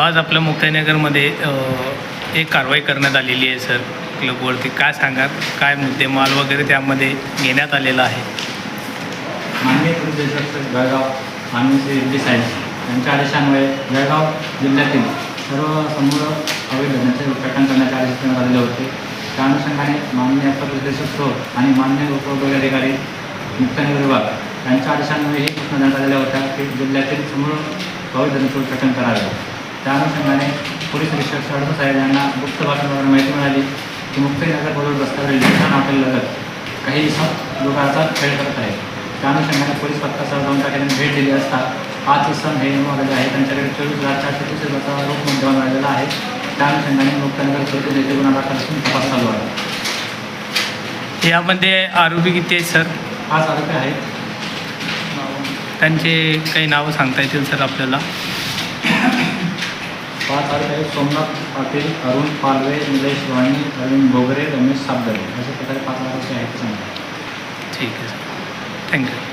आज आपल्या मुक्ताईनगरमध्ये एक कारवाई करण्यात आलेली आहे सर. क्लबवरती काय सांगा काय मुद्देमाल वगैरे त्यामध्ये घेण्यात आलेला आहे? माननीय पोलीस जळगाव माननीय श्री एम साहेब यांच्या आदेशान्वये जळगाव जिल्ह्यातील सर्व समूळ अवैध धरणाचे उद्घाटन करण्याचे आदेश देण्यात आलेले होते. त्या अनुषंगाने माननीय अप्पर पोलीस सो आणि माननीय उपविभागीय अधिकारी मुक्तानगर विभाग यांच्या आदेशान्वये ही सूचना देण्यात आलेल्या होत्या की जिल्ह्यातील समूळ अवैध धरणाचे उद्घाटन करावे. त्या अनुषंगाने पोलीस निरीक्षक साडू साहेब यांना गुप्त भाषणाद्वारे माहिती मिळाली की मुक्ताईनगर बरोबर रस्त्यावरील लिखाण हॉटेललगत काही इसम लोकांचा खेळ करत आहे त्या अनुषंगाने पोलीस पथकासह जाऊन त्या ठिकाणी भेट दिली असता पाच इसम हे आलेले आहे त्यांच्याकडे चोवीस हजार चारशे तीस रुपयाचा रोख मुद्देमाल मिळालेला आहे. त्या अनुषंगाने मुक्तानगर चौथी येथे गुन्हा दाखल असून तपास चालू आहे. यामध्ये आरोपी किती आहेत सर? पाच आरोपी आहेत. त्यांचे काही नावं सांगता येतील सर आपल्याला? पाच आरोपी आहेत. सोमनाथ पाटील अरुण पालवे निलेश वाणी अरविंद भोगरे रमेश साबदरे अशा प्रकारे पाच आरोपी आहेत सांगा ठीक आहे थँक्यू